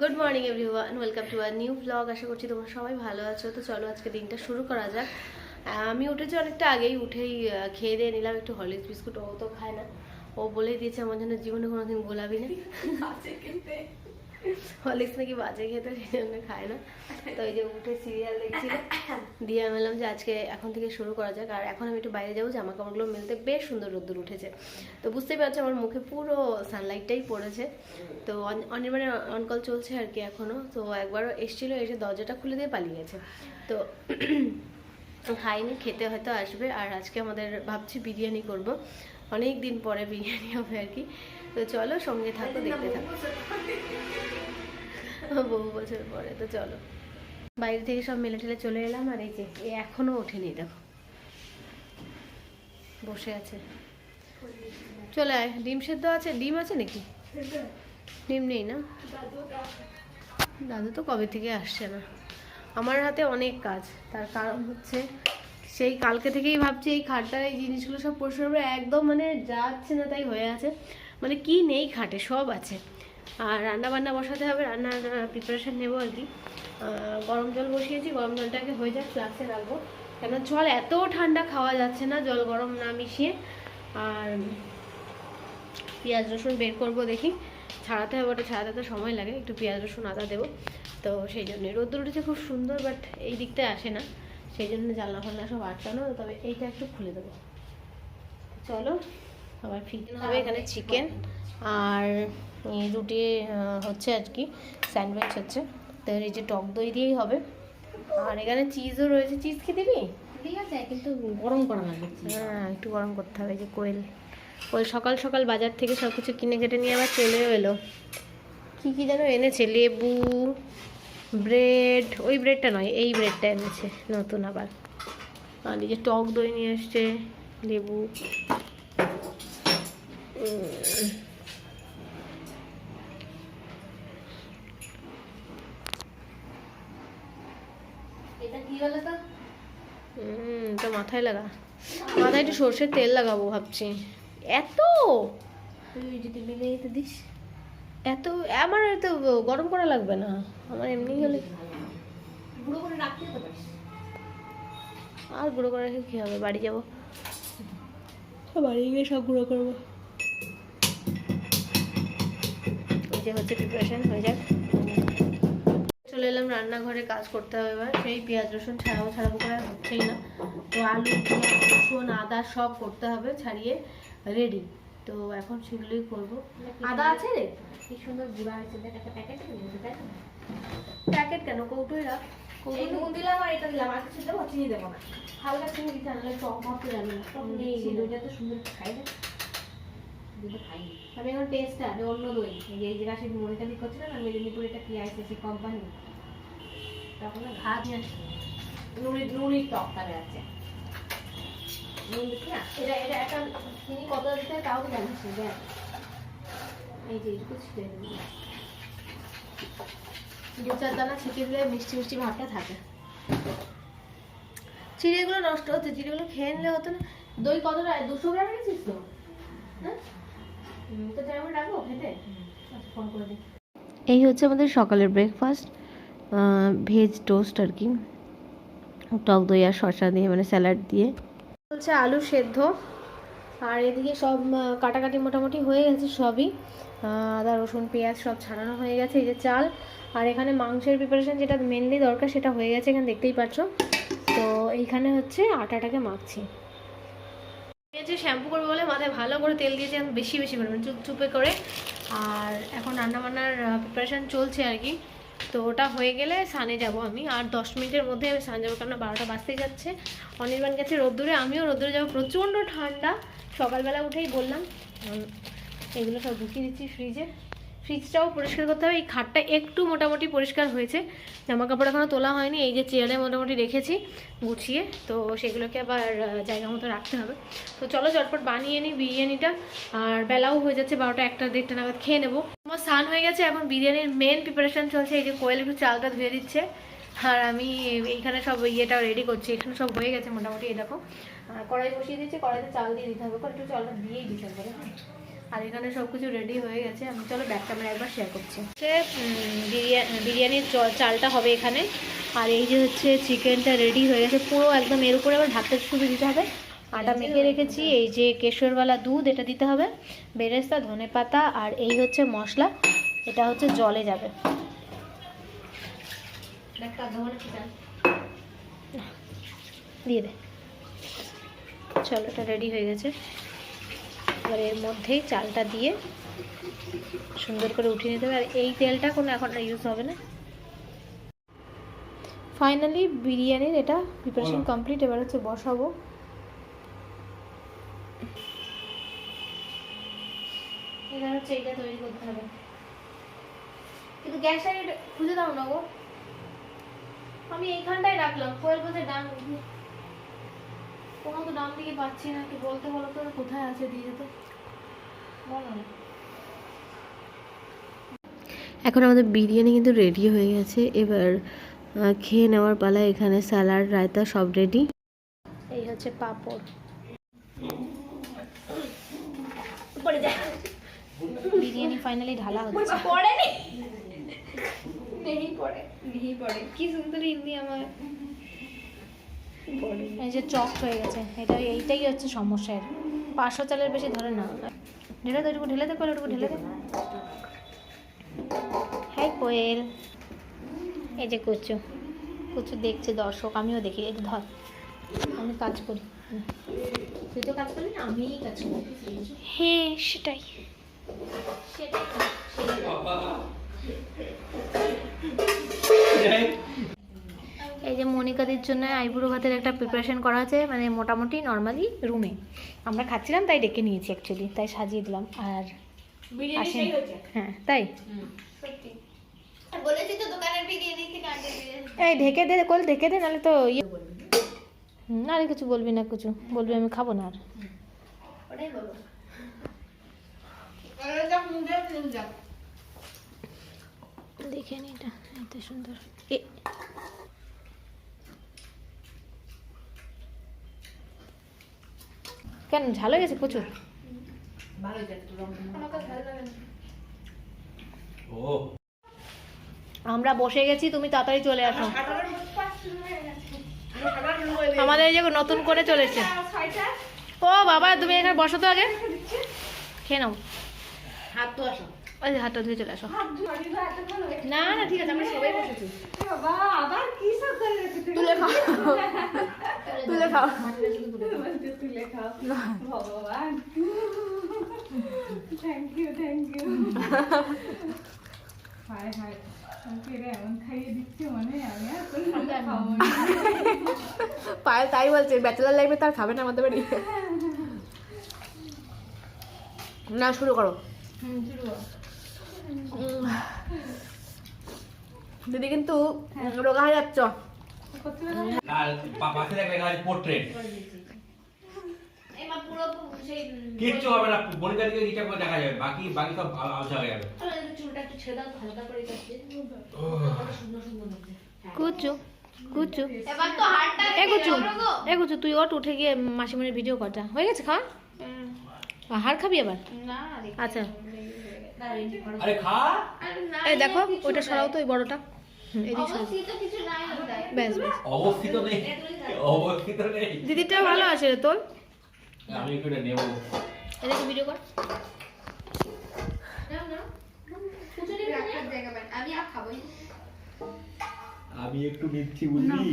Good morning everyone welcome to our new blog আশা করছি তোমরা সবাই ভালো আছো। তো চলো আজকে দিনটা শুরু করা যাক। আমি উঠেছি অনেকটা আগেই। উঠেই খেয়ে দিয়ে নিলাম একটু হরলিক্স বিস্কুট। ও তো খায় না। ও বলেই দিয়েছে, আমার জন্য জীবনে কোনোদিন গোলাবি না হরলিক্স নাকি বাজে খেতে সেই জন্য খায় না তো এই যে উঠে সিরিয়াল দেখছিল দিয়ে আমি বললাম যে আজকে এখন থেকে শুরু করা যাক। আর এখন আমি একটু বাইরে যাব জামা কাপড়গুলো মেলতে বেশ সুন্দর রোদ্দুর উঠেছে। তো বুঝতেই পারছ আমার মুখে পুরো সানলাইটটাই পড়েছে। তো অন- অনির্বাণের অনকল চলছে আর কি এখনও। তো একবারও এসেছিল, এসে দরজাটা খুলে দিয়ে পালিয়ে গেছে। তো খাইনি, খেতে হয়তো আসবে। আর আজকে আমাদের ভাবছি বিরিয়ানি করব। অনেক দিন পরে বিরিয়ানি হবে আর কি। তো চলো সঙ্গে থাকো, দেখতে থাকো। বহু বছর পরে, তো চলো। বাইরে থেকে সব মেলে ঠেলে চলে এলাম, আর এই যে, এ এখনও ওঠেনি, দেখো। বসে আছে। চলে আয়। ডিম সেদ্ধ আছে? ডিম আছে নাকি? ডিম নেই না? দাদু তো কবে থেকে আসছে না। আমার হাতে অনেক কাজ। তার কারণ হচ্ছে, সেই কালকে থেকেই ভাবছি এই খাটটার এই জিনিসগুলো সব পরিষ্কার একদম মানে যাচ্ছে না, তাই হয়ে আছে। মানে কি নেই খাটে, সব আছে। আর রান্না বান্না বসাতে হবে, রান্নার প্রিপারেশান নেব আর কি। গরম জল বসিয়েছি, গরম জলটাকে হয়ে যাক ফ্লাক্সে রাখব। কেন জল এত ঠান্ডা খাওয়া যাচ্ছে না, জল গরম না মিশিয়ে। আর পেঁয়াজ রসুন বের করব দেখি। ছাড়াতে হবে, ওটা ছাড়াতে তো সময় লাগে, একটু পেঁয়াজ রসুন আদা দেবো। তো সেই জন্যই রোদ্দুর উঠেছে খুব সুন্দর বাট এই দিকটায় আসে না। সেই জন্য জানলা ফাল্লা সব আটকানো, তবে এইটা একটু খুলে দেবো। চলো। আবার ফিরতে হবে এখানে চিকেন আর রুটি হচ্ছে আর কি স্যান্ডউইচ হচ্ছে। তো এই যে টক দই দিয়েই হবে। আর এখানে চিজও রয়েছে। চিজ কি দিবি? ঠিক আছে কিন্তু গরম করা লাগবে হ্যাঁ একটু গরম করতে হবে যে কোয়েল। কোয়েল সকাল সকাল বাজার থেকে সব কিছু কিনে কেটে নিয়ে আবার চলেও এলো। কি কি যেন এনেছে? লেবু ব্রেড ওই ব্রেডটা নয় এই ব্রেডটা এনেছে নতুন আবার। আর এই যে টক দই নিয়ে এসছে লেবু। হুম তো? মাথায় লাগা। মাথায় একটু সর্ষের তেল লাগাবো ভাবছি। এত? তুই যদি মিলে দিতে দিস। এত? আমার এত গরম করা লাগবে না। আমার এমনি হলে তো আর গুঁড়ো করে রেখে কী হবে? বাড়ি যাব। বাড়ি গিয়ে সব গুঁড়ো করব। যে হচ্ছে প্রিপারেশন হয়ে যাক। চলে এলাম রান্নাঘরে কাজ করতে হবে এবার। সেই পেঁয়াজ রসুন ছাড়াও ছাড়াবো করে হচ্ছেই না। তো আলু পেঁয়াজ রসুন আদা সব করতে হবে ছাড়িয়ে রেডি তো এখন সেগুলোই করব। আদা আছে রে? কি সুন্দর গুঁড়া হয়েছে দেখ একটা প্যাকেট প্যাকেট কেন? কৌটোই রাখ। কৌটো দিলাম আর এটা দিলাম আর কিছু দেবো? চিনি দেবো না। হালকা চিনি দিতে আনলে টক জানি না টক নেই তো সুন্দর খাই না। দুটো খাই আমি এখন টেস্ট আর অন্য দই। এই যে জায়গা সে মনিটারি করছিল না, মেদিনীপুর এটা কি আসছে সে কোম্পানি তখন ঘা দিয়ে আসছে নুনি নুনির টক তাহলে আছে। নুন দিচ্ছি না? এটা এটা একটা চিনি কত দিতে তাও তো জানিস এই যে, এইটুকু ছিটিয়ে দিবি। দু চার দানা ছিটিয়ে দিলে মিষ্টি মিষ্টি ভাবটা থাকে। চিড়েগুলো নষ্ট হচ্ছে চিড়েগুলো খেয়ে নিলে হতো না। দই কতটা? দুশো গ্রাম রেখেছিস তো? হ্যাঁ? এই হচ্ছে আমাদের সকালের ব্রেকফাস্ট ভেজ টোস্ট আর কি। টক দই আর শসা দিয়ে মানে স্যালাড দিয়ে। হচ্ছে আলু সেদ্ধ। আর এদিকে সব কাটাকাটি মোটামুটি হয়ে গেছে সবই। আদা, রসুন, পেঁয়াজ সব ছাড়ানো হয়ে গেছে, এই যে চাল। আর এখানে মাংসের প্রিপারেশন যেটা মেনলি দরকার সেটা হয়ে গেছে এখানে, দেখতেই পাচ্ছ। তো এইখানে হচ্ছে আটাটাকে মাখছি। যে শ্যাম্পু করব বলে মাথায় ভালো করে তেল দিয়েছি বেশি বেশি পরিমাণ চুপ চুপে করে। আর এখন রান্নাবান্নার প্রিপারেশান চলছে আর কি। তো ওটা হয়ে গেলে সানে যাব আমি। আর দশ মিনিটের মধ্যে আমি সান যাব কারণ বারোটা বাজতেই যাচ্ছে। অনির্বাণ গেছে রোদ্দুরে, আমিও রোদ্দুরে যাব। প্রচণ্ড ঠান্ডা। সকালবেলা উঠেই বললাম এগুলো সব ঢুকিয়ে দিচ্ছি ফ্রিজে ফ্রিজটাও পরিষ্কার করতে হবে। এই খাটটা একটু মোটামুটি পরিষ্কার হয়েছে। জামা কাপড় এখনও তোলা হয়নি, এই যে চেয়ারে মোটামুটি রেখেছি গুছিয়ে, তো সেগুলোকে আবার জায়গা মতো রাখতে হবে। তো চলো চটপট বানিয়ে নিই বিরিয়ানিটা, আর বেলাও হয়ে যাচ্ছে বারোটা একটা দেড়টা নাগাদ, খেয়ে নেব। আমার স্নান হয়ে গেছে, এখন বিরিয়ানির মেন প্রিপারেশন চলছে, এই যে কোয়েল একটু চালটা ধুয়ে দিচ্ছে। আর আমি এইখানে সব ইয়েটা রেডি করছি, এখানে সব হয়ে গেছে মোটামুটি আর কড়াই বসিয়ে দিচ্ছি কড়াইতে চাল দিয়ে দিতে হবে একটু চালটা দিয়েই দিতে হবে। আর এখানে সব কিছু রেডি হয়ে গেছে। আমি চলো ব্যাক ক্যামেরা একবার শেয়ার করছি। হচ্ছে বিরিয়ানি বিরিয়ানির চালটা হবে এখানে। আর এই যে হচ্ছে চিকেনটা রেডি হয়ে গেছে পুরো একদম এর উপরে আবার ভাতের শুধু দিতে হবে। আটা মেখে রেখেছি এই যে কেশরওয়ালা দুধ এটা দিতে হবে। বেরেস্তা ধনে পাতা আর এই হচ্ছে মশলা। এটা হচ্ছে জলে যাবে। দিয়ে দে। চলো এটা রেডি হয়ে গেছে। এবার এর মধ্যেই চালটা দিয়ে সুন্দর করে উঠিয়ে নিতে হবে। আর এই তেলটা কোনো এখন ইউজ হবে না। ফাইনালি বিরিয়ানির এটা প্রিপারেশন কমপ্লিট এবার হচ্ছে বসাবো। এবার হচ্ছে এটা তৈরি করতে হবে। কিন্তু গ্যাসটা খুঁজে দাও না গো। আমি এইখানটায় রাখলাম কোয়েল বলছে ডান কোনো তো ডান দিকে পাচ্ছি না একটু বলতে বলো তো কোথায় আছে দিয়ে যেতে। বলো না। এখন আমাদের বিরিয়ানি কিন্তু রেডি হয়ে গেছে এবার খেয়ে নেওয়ার পালা এখানে স্যালাড রায়তা সব রেডি এই হচ্ছে পাঁপড়। বিরিয়ানি ফাইনালি ঢালা হচ্ছে। পড়ে নেই পড়ে পড়ে। কি সুন্দর হিন্দি আমার। এই যে চক হয়ে গেছে এটা এইটাই হচ্ছে সমস্যা এর পাঁচশো চালের বেশি ধরে না ঢেলে দে ওটুকু ঢেলে দে করে ওটুকু ঢেলে দে হ্যাঁ কোয়েল। এই যে কুচু। কুচু দেখছে দর্শক আমিও দেখি। এই যে ধর আমি কাজ করি। তুই তো কাজ করবি না আমিই কাজ করি। হ্যাঁ সেটাই। সেটাই সেটাই। এই যে মনিকাদের জন্য আইবুড়ো ভাতের একটা প্রিপারেশন করা আছে মানে মোটামুটি নর্মালি রুমে আমরা খাচ্ছিলাম তাই ডেকে নিয়েছি অ্যাকচুয়ালি তাই সাজিয়ে দিলাম। আর আসেন। হ্যাঁ তাই? সত্যি। বলেছি তো দোকানের বিরিয়ানি থেকে আগে বিরিয়ানি এই ঢেকে দে কল ঢেকে দে নাহলে তো ইয়ে হুম, না আর কিছু বলবি না কিছু। বলবি আমি খাব না আর। দেখে নি এটা এত সুন্দর। কেন, ঝাল গেছে প্রচুর? আমার বসে গেছি, তুমি তাড়াতাড়ি চলে আসো। আমাদের এই যে নতুন করে চলেছে। ও বাবা, তুমি এখানে বসো তো আগে। খেয়ে নাও। হাত তো আসো ওই হাতটা ধুয়ে চলে আসো। না না ঠিক আছে আমরা সবাই বসেছি। তুলে খাও। তুলে খাও। তুলে খাও। ভগবান। থ্যাংক ইউ থ্যাংক ইউ হায় হায়। হয় পায়েল তাই বলছে ব্যাচেলার লাইফে তার খাবে না আমাদের বাড়ি। না শুরু করো। শুরু করো। দিদি কিন্তু রোগা হয়ে যাচ্ছ। কিচ্ছু হবে না দিকে করে দেখা যাবে বাকি বাকি সব হয়ে যাবে। চুলটা একটু ছেড়ে দাও হালকা করে কাটছে। সুন্দর সুন্দর কুচু কুচু। এবার তো হাড়টা এ কুচু এ কুচু তুই ওট উঠে গিয়ে মাসিমণির ভিডিও করটা হয়ে গেছে খাওয়া? হাড় খাবি আবার না আচ্ছা। আরে খা। এই দেখো ওইটা সরাও তো ওই বড়টা। অবস্থিত কিছু নাই অবস্থিত নেই। দিদিটা ভালো আছে রে তোর? আমি একটু এটা নেব। এদিকে ভিডিও কর। আমি আর খাবোই আমি একটু নিচ্ছি বুঝলি?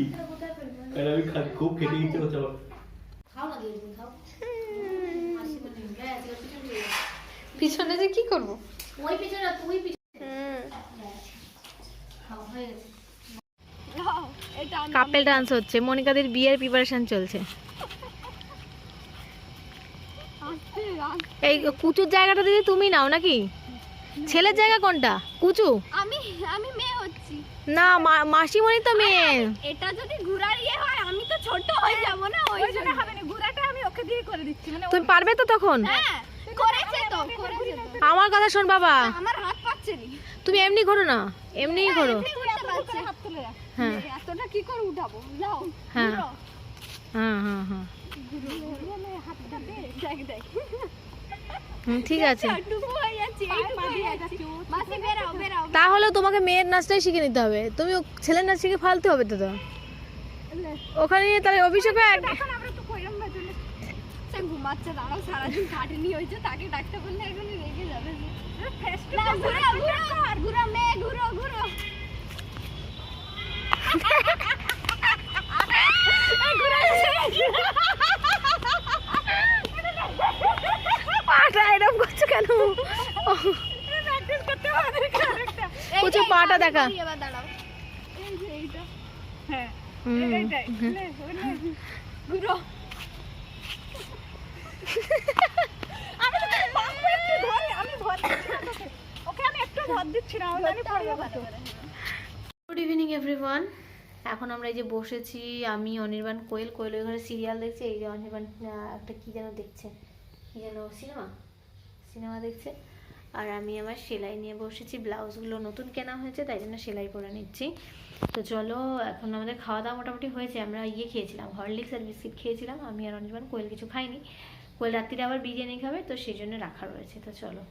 কারণ আমি খুব খেতে ইচ্ছে আমার। খাও না দিদি খাও মাসি বলে ব্যাস এবার পিছনে দিয়ে দাও। পিছনে যে কি করব? ওই পিছনে তুই পিছনে হুম। হয়ে কাপেল ডান্স হচ্ছে। মনিকাদের বিয়ের প্রিপারেশন চলছে। এই কুচুর জায়গাটা দিদি তুমি নাও নাকি? ছেলের জায়গা কোনটা? কুচু? আমি আমি মেয়ে হচ্ছি। না মা- মাসিমণি তো মেয়ে। এটা যদি ঘুরার ইয়ে হয় আমি তো ছোট হয়ে যাব না ওই জন্য হবে না ঘুরাটা আমি ওকে দিয়ে করে দিচ্ছি। মানে তুমি পারবে তো তখন? হ্যাঁ। করেছে তো আমার কথা শোন বাবা। আমার হাত পাচ্ছে নি। তুমি এমনি করো না এমনিই করো হ্যাঁ। এতটা কি করে উঠাবো? যাও হ্যাঁ। হ্যাঁ হ্যাঁ হ্যাঁ। ঠিক আছে। হয়ে হয়ে মাসি বেরাও বেরাও তাহলে তোমাকে মেয়ের নাচটাই শিখে নিতে হবে। তুমি ছেলের নাচ শিখে ফালতে হবে তো তো। ওখানে গিয়ে তাহলে অভিষেক এক- এখন আমরা তো কইরাম বাজলে ঘুমাচ্ছে দাঁড়াও সারাদিন খাটেনি হয়েছে তাকে ডাকতে বললে এখন রেগে যাবে না ঘুরো ঘুরো ঘুরো মেয়ে ঘুরো ঘুরো। পাটা এরকম করছ কেন? পাটা দেখা। হ্যাঁ। ঘুরো। আমি একটু ধরে, আমি ভর দিচ্ছি ওকে আমি একটু ভর দিচ্ছি না আমি গুড ইভিনিং এভরিওয়ান এখন আমরা এই যে বসেছি, আমি, অনির্বাণ, কোয়েল। কোয়েল ঘরে সিরিয়াল দেখছে, এই যে অনির্বাণ একটা কি যেন দেখছে? কি যেন সিনেমা সিনেমা দেখছে। আর আমি আমার সেলাই নিয়ে বসেছি, ব্লাউজগুলো নতুন কেনা হয়েছে, তাই জন্য সেলাই করে নিচ্ছি। তো চলো, এখন আমাদের খাওয়া দাওয়া মোটামুটি হয়েছে। আমরা ইয়ে খেয়েছিলাম হরলিক্স আর বিস্কিট খেয়েছিলাম। আমি আর অনির্বাণ, কোয়েল কিছু খাইনি। কোয়েল রাত্রিরে আবার বিরিয়ানি খাবে তো সেই জন্য রাখা রয়েছে তো চলো।